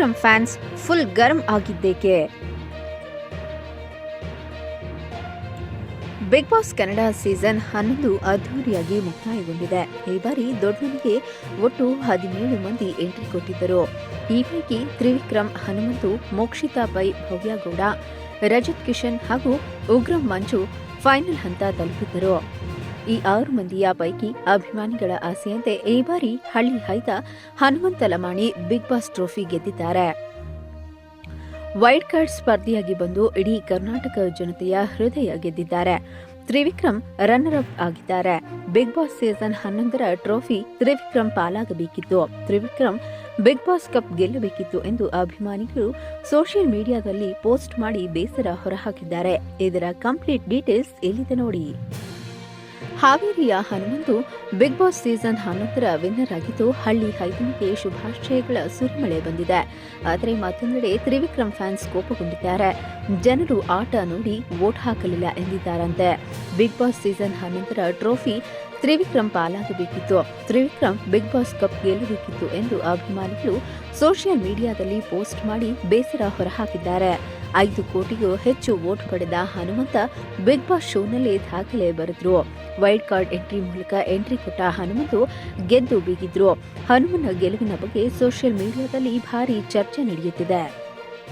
Trivikram fans full ಗರ್ಮ್ ಆಗಿದ್ದೇಕೆ? Big Boss Kannada season ಹನ್ನೊಂದು ಅದ್ಧೂರಿಯಾಗಿ ಮುಕ್ತಾಯಗೊಂಡಿದೆ. ಈ ಬಾರಿ ದೊಡ್ಡಮನಿಗೆ ಒಟ್ಟು ಹದಿನೇಳು ಮಂದಿ ಎಂಟ್ರಿ ಕೊಟ್ಟಿದ್ದರು. ಈ ಪೈಕಿ ತ್ರಿವಿಕ್ರಮ್, ಹನುಮಂತು, ಮೋಕ್ಷಿತಾ ಪೈ ಭವ್ಯಗೌಡ ರಜತ್ ಕಿಶನ್ ಹಾಗೂ ಉಗ್ರಂ ಮಂಜು ಫೈನಲ್ ಹಂತ ತಲುಪಿದ್ದರು. ಈ ಆರು ಮಂದಿಯ ಪೈಕಿ ಅಭಿಮಾನಿಗಳ ಆಸೆಯಂತೆ ಈ ಬಾರಿ ಹಳ್ಳಿ ಹೈದ Hanumantha Lamani Big Boss trophy ಗೆದ್ದಿದ್ದಾರೆ. ವೈಲ್ಡ್ ಕಾರ್ಡ್ ಸ್ಪರ್ಧಿಯಾಗಿ ಬಂದು ಇಡೀ ಕರ್ನಾಟಕ ಜನತೆಯ ಹೃದಯ ಗೆದ್ದಿದ್ದಾರೆ. ತ್ರಿವಿಕ್ರಮ್ ರನ್ನರ್ ಅಪ್ ಆಗಿದ್ದಾರೆ. ಬಿಗ್ ಬಾಸ್ ಸೀಸನ್ ಹನ್ನೊಂದರ ಟ್ರೋಫಿ ತ್ರಿವಿಕ್ರಮ್ ಪಾಲಾಗಬೇಕಿತ್ತು. ತ್ರಿವಿಕ್ರಮ್ ಬಿಗ್ ಬಾಸ್ ಕಪ್ ಗೆಲ್ಲಬೇಕಿತ್ತು ಎಂದು ಅಭಿಮಾನಿಗಳು ಸೋಷಿಯಲ್ ಮೀಡಿಯಾದಲ್ಲಿ ಪೋಸ್ಟ್ ಮಾಡಿ ಬೇಸರ ಹೊರಹಾಕಿದ್ದಾರೆ. ಇದರ ಕಂಪ್ಲೀಟ್ ಡೀಟೇಲ್ಸ್ ಇಲ್ಲಿದೆ ನೋಡಿ. ಹಾವೇರಿಯ ಹನುಮಂತು ಬಿಗ್ ಬಾಸ್ ಸೀಸನ್ ಹನ್ನೊಂದರ ವಿನ್ನರ್ ಆಗಿದ್ದು ಹಳ್ಳಿ ಹೈದನಿಗೆ ಶುಭಾಶಯಗಳ ಸುರಿಮಳೆ ಬಂದಿದೆ. ಆದರೆ ಮತ್ತೊಂದೆಡೆ ತ್ರಿವಿಕ್ರಮ್ ಫ್ಯಾನ್ಸ್ ಕೋಪಗೊಂಡಿದ್ದಾರೆ. ಜನರು ಆಟ ನೋಡಿ ವೋಟ್ ಹಾಕಲಿಲ್ಲ ಎಂದಿದ್ದಾರಂತೆ. ಬಿಗ್ ಬಾಸ್ ಸೀಸನ್ ಹನ್ನೊಂದರ ಟ್ರೋಫಿ ತ್ರಿವಿಕ್ರಮ್ ಪಾಲಾಗಬೇಕಿತ್ತು. ತ್ರಿವಿಕ್ರಮ್ ಬಿಗ್ ಬಾಸ್ ಕಪ್ ಗೆಲ್ಲಬೇಕಿತ್ತು ಎಂದು ಅಭಿಮಾನಿಗಳು ಸೋಷಿಯಲ್ ಮೀಡಿಯಾದಲ್ಲಿ ಪೋಸ್ಟ್ ಮಾಡಿ ಬೇಸರ ಹೊರಹಾಕಿದ್ದಾರೆ. ಐದು ಕೋಟಿಗೂ ಹೆಚ್ಚು ವೋಟ್ ಪಡೆದ ಹನುಮಂತ ಬಿಗ್ ಬಾಸ್ ಶೋನಲ್ಲಿ ದಾಖಲೆ ಬರೆದ್ರು. ವೈಲ್ಡ್ ಕಾರ್ಡ್ ಎಂಟ್ರಿ ಮೂಲಕ ಎಂಟ್ರಿ ಕೊಟ್ಟ ಹನುಮಂತು ಗೆದ್ದು ಬೀಗಿದ್ರು. ಹನುಮನ ಗೆಲುವಿನ ಬಗ್ಗೆ ಸೋಷಿಯಲ್ ಮೀಡಿಯಾದಲ್ಲಿ ಭಾರಿ ಚರ್ಚೆ ನಡೆಯುತ್ತಿದೆ.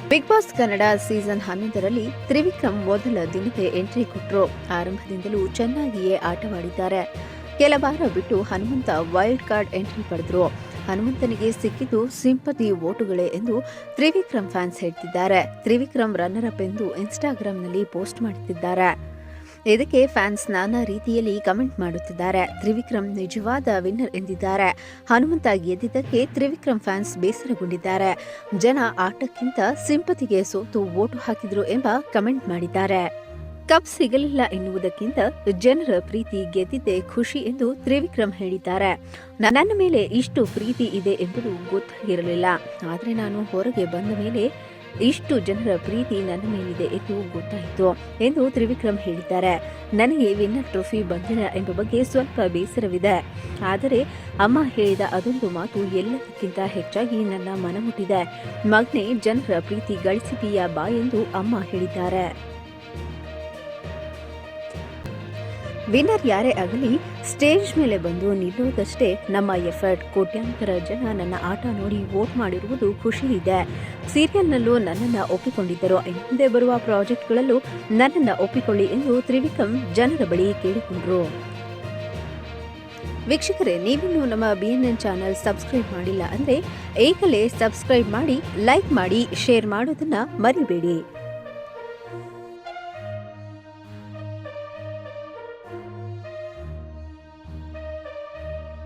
ಬಿಗ್ ಬಾಸ್ ಕನ್ನಡ ಸೀಸನ್ ಹನ್ನೊಂದರಲ್ಲಿ ತ್ರಿವಿಕ್ರಮ್ ಮೊದಲ ದಿನವೇ ಎಂಟ್ರಿ ಕೊಟ್ಟರು ಆರಂಭದಿಂದಲೂ ಚೆನ್ನಾಗಿಯೇ ಆಟವಾಡಿದ್ದಾರೆ. ಕೆಲ ವಾರ ಬಿಟ್ಟು ಹನುಮಂತ ವೈಲ್ಡ್ ಕಾರ್ಡ್ ಎಂಟ್ರಿ ಪಡೆದ್ರು. ಹನುಮಂತನಿಗೆ ಸಿಕ್ಕಿದ್ದು ಸಿಂಪತಿ ವೋಟುಗಳೇ ಎಂದು ತ್ರಿವಿಕ್ರಮ್ ಫ್ಯಾನ್ಸ್ ಹೇಳ್ತಿದ್ದಾರೆ. ತ್ರಿವಿಕ್ರಮ್ ರನ್ನರ್ ಅಪ್ ಎಂದು ಇನ್ಸ್ಟಾಗ್ರಾಂನಲ್ಲಿ ಪೋಸ್ಟ್ ಮಾಡುತ್ತಿದ್ದಾರೆ ಇದಕ್ಕೆ ಫ್ಯಾನ್ಸ್ ನಾನಾ ರೀತಿಯಲ್ಲಿ ಕಮೆಂಟ್ ಮಾಡುತ್ತಿದ್ದಾರೆ. ತ್ರಿವಿಕ್ರಮ್ ನಿಜವಾದ ವಿನ್ನರ್ ಎಂದಿದ್ದಾರೆ. ಹನುಮಂತ ಗೆದ್ದಿದ್ದಕ್ಕೆ ತ್ರಿವಿಕ್ರಮ್ ಫ್ಯಾನ್ಸ್ ಬೇಸರಗೊಂಡಿದ್ದಾರೆ. ಜನ ಆಟಕ್ಕಿಂತ ಸಿಂಪತಿಗೆ ಸೋತು ವೋಟು ಹಾಕಿದ್ರು ಎಂಬ ಕಮೆಂಟ್ ಮಾಡಿದ್ದಾರೆ. ಕಪ್ ಸಿಗಲಿಲ್ಲ ಎನ್ನುವುದಕ್ಕಿಂತ ಜನರ ಪ್ರೀತಿ ಗೆದ್ದಿದ್ದೆ ಖುಷಿ ಎಂದು ತ್ರಿವಿಕ್ರಮ್ ಹೇಳಿದ್ದಾರೆ. ನನ್ನ ಮೇಲೆ ಇಷ್ಟು ಪ್ರೀತಿ ಇದೆ ಎಂಬುದು ಗೊತ್ತಾಗಿರಲಿಲ್ಲ. ಆದರೆ ನಾನು ಹೊರಗೆ ಬಂದ ಮೇಲೆ ಇಷ್ಟು ಜನರ ಪ್ರೀತಿ ನನ್ನ ಮೇಲಿದೆ ಎಂದು ಗೊತ್ತಾಯಿತು ಎಂದು ತ್ರಿವಿಕ್ರಮ್ ಹೇಳಿದ್ದಾರೆ. ನನಗೆ ವಿನ್ನರ್ ಟ್ರೋಫಿ ಬಂದಿಲ್ಲ ಎಂಬ ಬಗ್ಗೆ ಸ್ವಲ್ಪ ಬೇಸರವಿದೆ. ಆದರೆ ಅಮ್ಮ ಹೇಳಿದ ಅದೊಂದು ಮಾತು ಎಲ್ಲದಕ್ಕಿಂತ ಹೆಚ್ಚಾಗಿ ನನ್ನ ಮನಮುಟ್ಟಿದೆ. ಮಗ್ನೆ ಜನರ ಪ್ರೀತಿ ಗಳಿಸಿದೀಯಾ ಬಾ ಎಂದು ಅಮ್ಮ ಹೇಳಿದ್ದಾರೆ. ವಿನ್ನರ್ ಯಾರೇ ಆಗಲಿ, ಸ್ಟೇಜ್ ಮೇಲೆ ಬಂದು ನಿಲ್ಲೋದಷ್ಟೇ ನಮ್ಮ ಎಫರ್ಟ್. ಕೋಟ್ಯಾಂತರ ಜನ ನನ್ನ ಆಟ ನೋಡಿ ವೋಟ್ ಮಾಡಿರುವುದು ಖುಷಿ ಇದೆ ಸೀರಿಯಲ್ನಲ್ಲೂ ನನ್ನನ್ನು ಒಪ್ಪಿಕೊಂಡಿದ್ದರು. ಹಿಂದೆ ಬರುವ ಪ್ರಾಜೆಕ್ಟ್ಗಳಲ್ಲೂ ನನ್ನನ್ನು ಒಪ್ಪಿಕೊಳ್ಳಿ ಎಂದು ತ್ರಿವಿಕ್ರಮ್ ಜನರ ಬಳಿ ಕೇಳಿಕೊಂಡರು. ವೀಕ್ಷಕರೇ, ನೀವಿನ್ನೂ ನಮ್ಮ ಬಿಎನ್ಎನ್ ಚಾನೆಲ್ ಸಬ್ಸ್ಕ್ರೈಬ್ ಮಾಡಿಲ್ಲ ಅಂದರೆ ಈಗಲೇ ಸಬ್ಸ್ಕ್ರೈಬ್ ಮಾಡಿ, ಲೈಕ್ ಮಾಡಿ, ಶೇರ್ ಮಾಡೋದನ್ನು ಮರಿಬೇಡಿ.